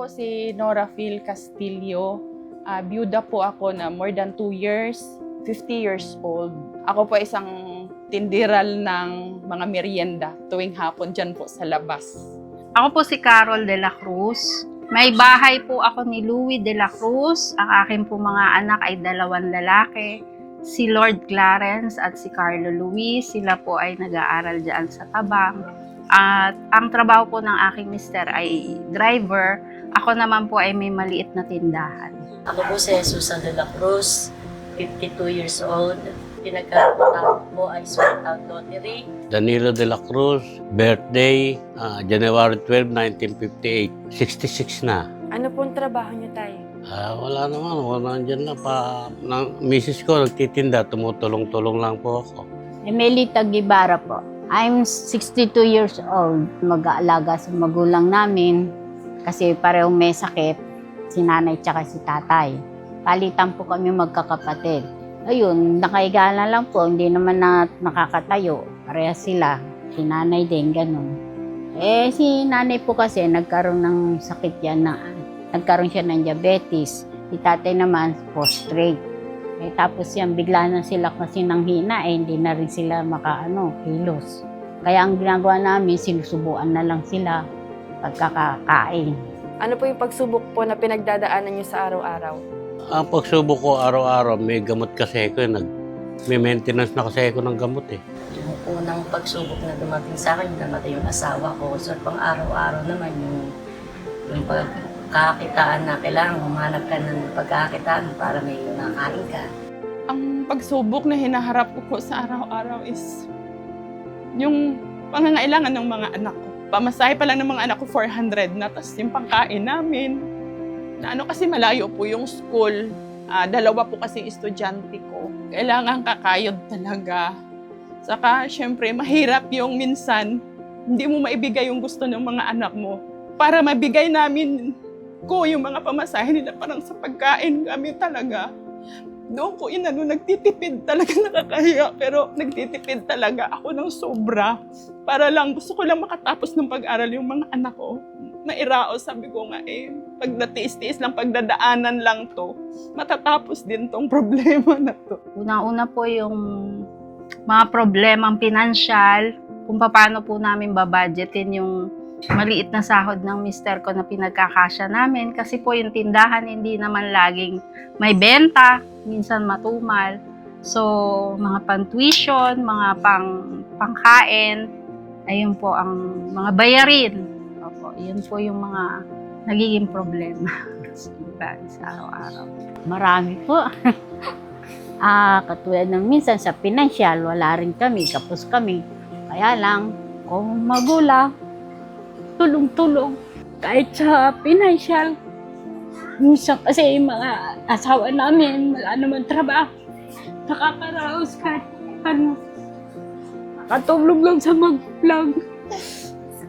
po si Nora Phil Castillo. Ah, byuda po ako na more than 2 years, 50 years old. Ako po isang tindiral ng mga merienda tuwing hapon dyan po sa labas. Ako po si Carol de la Cruz. May bahay po ako ni Louis de la Cruz. Ang aking po mga anak ay dalawang lalaki. Si Lord Clarence at si Carlo Luis. Sila po ay nag-aaral dyan sa Tabang. At ang trabaho po ng aking mister ay driver. Ako naman po ay may maliit na tindahan. Ako po si Susan de la Cruz, 52 years old. Pinagkakaroon po ay sweat out lottery. Danilo de la Cruz, birthday, ah, January 12, 1958. 66 na. Ano pong trabaho niyo tayo? Ah, wala naman, wala dyan na pa. Ng, misis ko nagtitinda, tumutulong-tulong lang po ako. Emelita Gibara po. I'm 62 years old. Mag-aalaga sa magulang namin kasi parehong may sakit, si nanay tsaka si tatay. Palitan po kami magkakapatid. Ayun, nakahiga na lang po, hindi naman na nakakatayo. Pareha sila, si nanay din, ganun. Eh, si nanay po kasi nagkaroon ng sakit yan na, nagkaroon siya ng diabetes. Si tatay naman, post-straight. Eh, tapos yan, bigla na sila kasi nang hina, eh, hindi na rin sila makaano, kilos. Kaya ang ginagawa namin, sinusubuan na lang sila pagkakakain. Ano po yung pagsubok po na pinagdadaanan niyo sa araw-araw? Ang pagsubok ko araw-araw, may gamot kasi ako. eh, Nag, may maintenance na kasi ako ng gamot eh. Yung unang pagsubok na dumating sa akin, namatay yung asawa ko. So pang araw-araw naman yung, yung pagkakitaan na kailangan humanap ka ng pagkakitaan para may makain ka. Ang pagsubok na hinaharap ko po sa araw-araw is yung pangangailangan ng mga anak ko. Pamasahe pa lang ng mga anak ko 400 na, tapos yung pangkain namin. Na ano kasi malayo po yung school. Ah, dalawa po kasi estudyante ko. Kailangan kakayod talaga. Saka, syempre, mahirap yung minsan, hindi mo maibigay yung gusto ng mga anak mo. Para mabigay namin ko yung mga pamasahe nila parang sa pagkain kami talaga. Doon ko inano, nagtitipid talaga nakakahiya, pero nagtitipid talaga ako ng sobra. Para lang, gusto ko lang makatapos ng pag-aral yung mga anak ko. Mairaos, sabi ko nga eh, pag natiis-tiis lang, pagdadaanan lang to, matatapos din tong problema na to. Una-una po yung mga problemang pinansyal, kung paano po namin babudgetin yung maliit na sahod ng mister ko na pinagkakasya namin kasi po yung tindahan hindi naman laging may benta, minsan matumal. So, mga pang-tuition, mga pang pangkain, ayun po ang mga bayarin. Opo, yun po yung mga nagiging problema sa araw-araw. Marami po. ah, katulad ng minsan sa pinansyal, wala rin kami, kapos kami. Kaya lang, kung magulang, tulong-tulong. Kahit sa pinansyal, minsan kasi yung mga asawa namin, wala naman trabaho. Nakakaraos kahit ano. Nakatulong lang sa mag-vlog.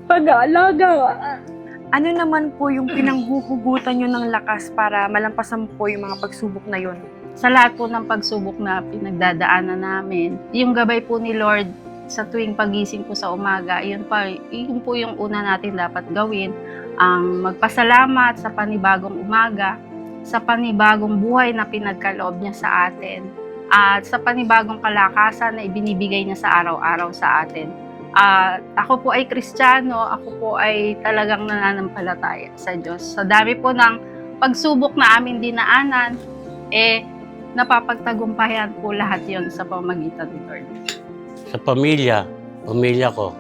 Pag-aalaga. Ano naman po yung pinanghuhugutan niyo ng lakas para malampasan po yung mga pagsubok na yun? sa lahat po ng pagsubok na pinagdadaanan namin, yung gabay po ni Lord sa tuwing pagising po sa umaga, yun, pa, yun po yung una natin dapat gawin, ang magpasalamat sa panibagong umaga, sa panibagong buhay na pinagkaloob niya sa atin, at sa panibagong kalakasan na ibinibigay niya sa araw-araw sa atin. At ako po ay Kristiyano, ako po ay talagang nananampalataya sa Diyos. Sa dami po ng pagsubok na amin dinaanan, eh, napapagtagumpayan po lahat yon sa pamagitan ni Lord. Sa pamilya, pamilya ko,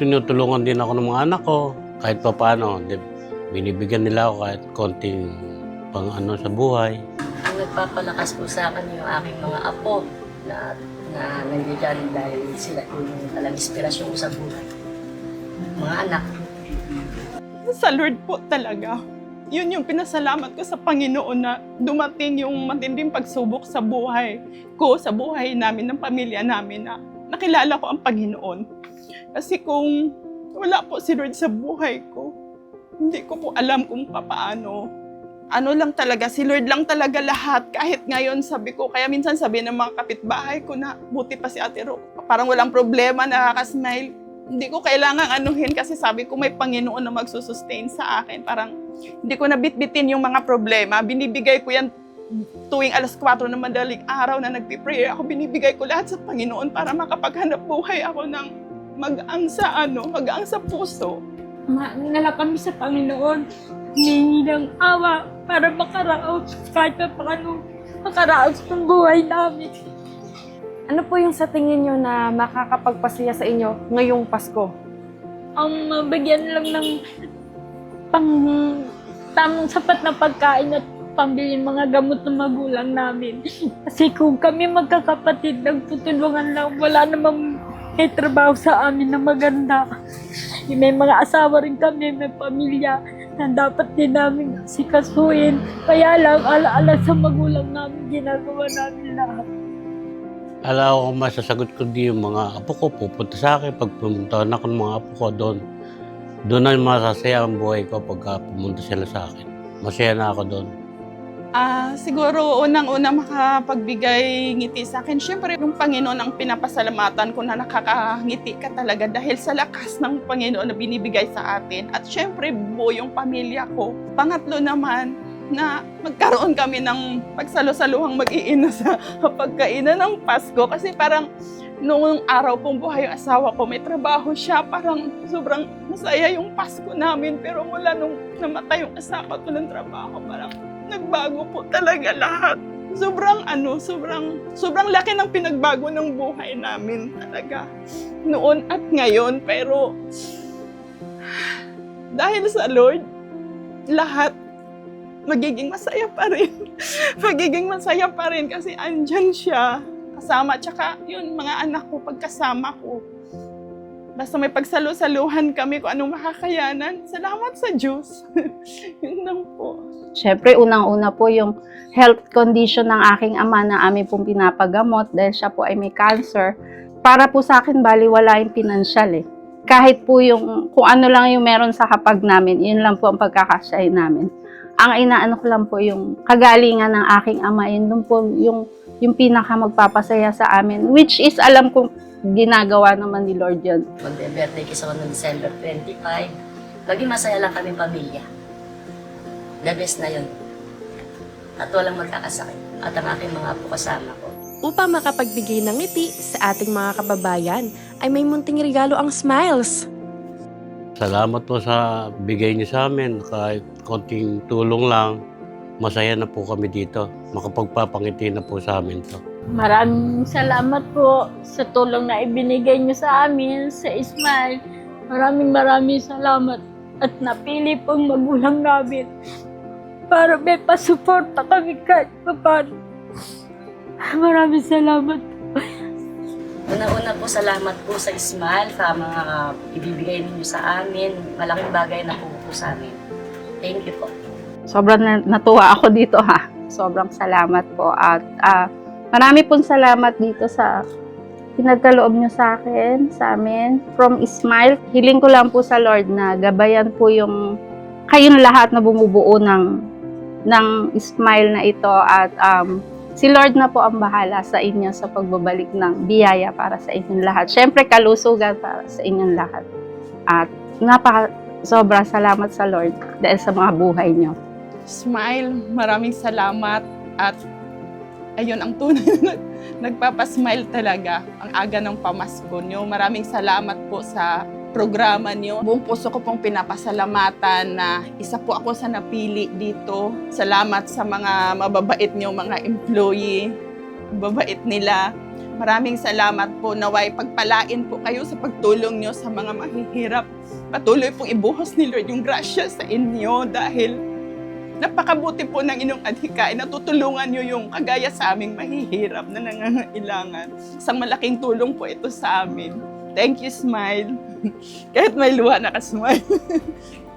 tinutulungan din ako ng mga anak ko. Kahit pa paano, binibigyan nila ako kahit konting pang ano sa buhay. Ang nagpapalakas po sa akin yung aking mga apo na, na nandiyan dahil sila yung talagang inspirasyon ko sa buhay. Mga anak, Sa Lord po talaga. Yun yung pinasalamat ko sa Panginoon na dumating yung matinding pagsubok sa buhay ko, sa buhay namin, ng pamilya namin na nakilala ko ang Panginoon. Kasi kung wala po si Lord sa buhay ko, hindi ko po alam kung papaano. Ano lang talaga, si Lord lang talaga lahat. Kahit ngayon sabi ko, kaya minsan sabi ng mga kapitbahay ko na buti pa si Ate Ro. Parang walang problema, nakaka-smile. Hindi ko kailangan anuhin kasi sabi ko may Panginoon na magsusustain sa akin. Parang hindi ko nabitbitin yung mga problema. Binibigay ko yan tuwing alas 4 ng madaling araw na nagpiprayer ako, binibigay ko lahat sa Panginoon para makapaghanap buhay ako ng mag-ang sa ano, mag-ang sa puso. Maangala kami sa Panginoon. Hiningi ng awa para makaraos kahit pa paano makaraos ng buhay namin. Ano po yung sa tingin nyo na makakapagpasaya sa inyo ngayong Pasko? Ang mabigyan lang ng pang tamang sapat na pagkain at pambili mga gamot ng magulang namin. Kasi kung kami magkakapatid, nagtutulungan lang, wala namang may trabaho sa amin na maganda. May mga asawa rin kami, may pamilya na dapat din namin sikasuin. Kaya lang, alaala sa magulang namin, ginagawa namin lahat. Alam ko masasagot ko di yung mga apo ko pupunta sa akin. Pag pumunta ako ng mga apo ko doon, doon na masasaya ang buhay ko pagka pumunta sila sa akin. Masaya na ako doon. Ah, siguro unang-una makapagbigay ngiti sa akin. Siyempre, yung Panginoon ang pinapasalamatan ko na nakakangiti ka talaga dahil sa lakas ng Panginoon na binibigay sa atin. At siyempre, buo yung pamilya ko. Pangatlo naman, na magkaroon kami ng pagsalo-saluhang mag-iina sa pagkainan ng Pasko. Kasi parang noong araw pong buhay yung asawa ko, may trabaho siya. Parang sobrang masaya yung Pasko namin. Pero mula nung namatay yung asawa ko ng trabaho, parang nagbago po talaga lahat. Sobrang ano, sobrang sobrang laki ng pinagbago ng buhay namin talaga. Noon at ngayon, pero dahil sa Lord, lahat magiging masaya pa rin. magiging masaya pa rin kasi andyan siya kasama. Tsaka yun, mga anak ko, pagkasama ko. Basta may pagsalo-saluhan kami kung anong makakayanan. Salamat sa Diyos. yun lang po. Siyempre, unang-una po yung health condition ng aking ama na amin pong pinapagamot dahil siya po ay may cancer. Para po sa akin, baliwala yung pinansyal eh. Kahit po yung, kung ano lang yung meron sa hapag namin, yun lang po ang pagkakasyahin namin. Ang inaano ko lang po yung kagalingan ng aking ama, yun dun po yung, yung pinaka magpapasaya sa amin. Which is, alam kong ginagawa naman ni Lord yun. Magbe-birthday kasi ako noong December 25. Maging masaya lang kami pamilya. The best na yun. At walang magkakasakit. At ang aking mga apo kasama ko. Upang makapagbigay ng ngiti sa ating mga kababayan, ay may munting regalo ang Smiles. Salamat po sa bigay niyo sa amin. Kahit konting tulong lang, masaya na po kami dito. Makapagpapangiti na po sa amin to. Maraming salamat po sa tulong na ibinigay niyo sa amin, sa Ismail. Maraming maraming salamat at napili pong magulang namin para may pasuporta kami kahit paano. Maraming salamat. Una-una po, salamat po sa Ismail sa mga ibibigay ninyo sa amin. Malaking bagay na po po sa amin. Thank you po. Sobrang na- natuwa ako dito ha. Sobrang salamat po at ah, marami pong salamat dito sa pinagkaloob nyo sa akin, sa amin. From Ismail, hiling ko lang po sa Lord na gabayan po yung kayong lahat na bumubuo ng ng Ismail na ito at um, si Lord na po ang bahala sa inyo sa pagbabalik ng biyaya para sa inyong lahat. Siyempre, kalusugan para sa inyong lahat. At napaka sobrang salamat sa Lord dahil sa mga buhay nyo. Smile, maraming salamat at ayun ang tunay na nag- nagpapasmile talaga ang aga ng pamasko nyo. Maraming salamat po sa programa nyo. Buong puso ko pong pinapasalamatan na isa po ako sa napili dito. Salamat sa mga mababait nyo, mga employee. Ang Babait nila. Maraming salamat po. Naway pagpalain po kayo sa pagtulong nyo sa mga mahihirap. Patuloy pong ibuhos ni Lord yung grasya sa inyo dahil napakabuti po ng inyong adhikain. Natutulungan nyo yung kagaya sa aming mahihirap na nangangailangan. Isang malaking tulong po ito sa amin. Thank you, Smile. Kahit may luha nakasmile.